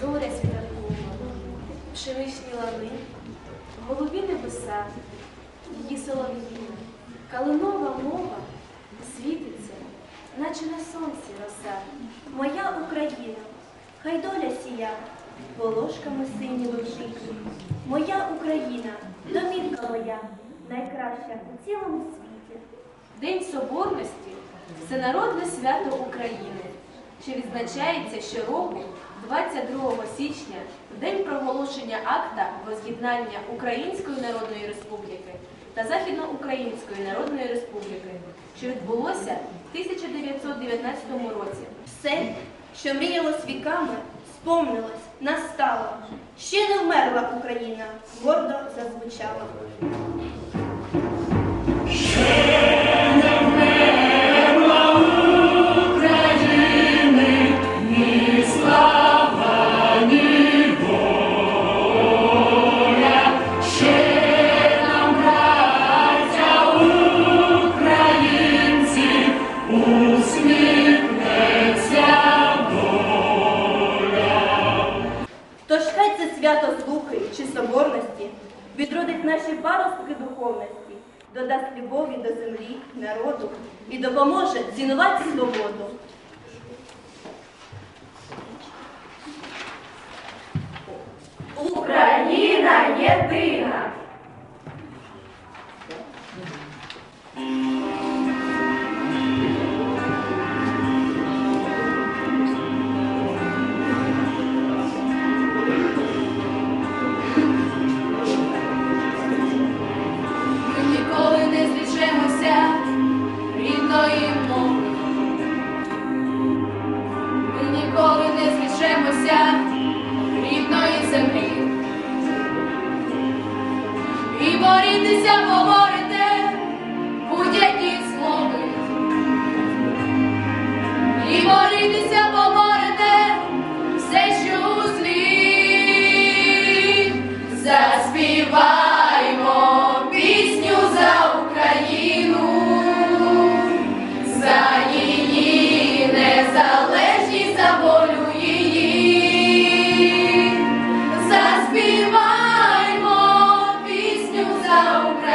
зоря світанкова, пшеничні лани, голубі небеса, її солов'їна, калинова мова світиться, наче на сонці роса. Моя Україна, хай доля сія, волошками сині лучить. Моя Україна, домівка моя, найкраща у цілому світі. День Соборності всенародне свято України, що відзначається щороку 22 січня, в день проголошення акта воз'єднання Української Народної Республіки та Західноукраїнської Народної Республіки, що відбулося в 1919 році. Все, що мріялось віками, сповнилось, настало. Ще не вмерла Україна, гордо зазвучала. Чи соборності відродить наші паростки духовності, додасть любові до землі, народу і допоможе цінувати свободу. Україна єдина! Борітися поборете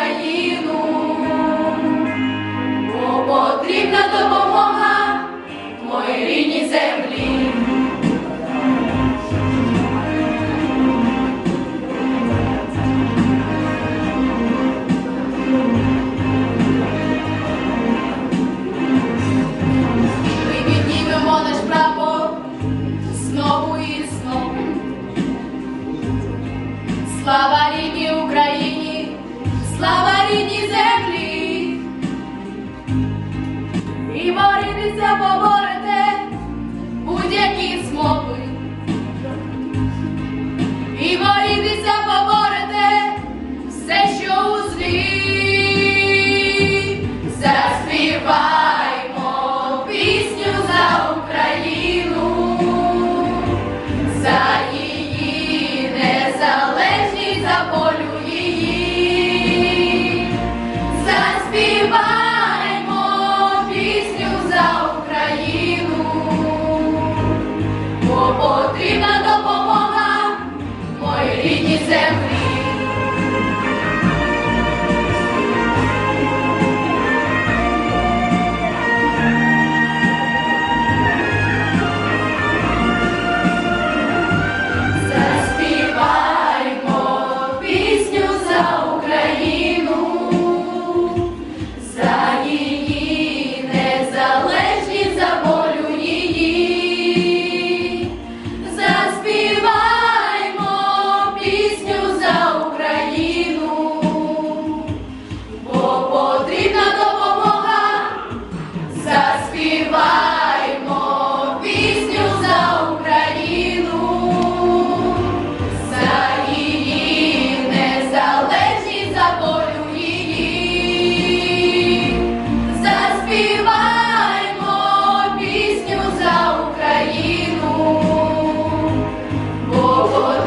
Україну, слава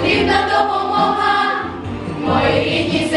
потрібна допомога, мої рідні.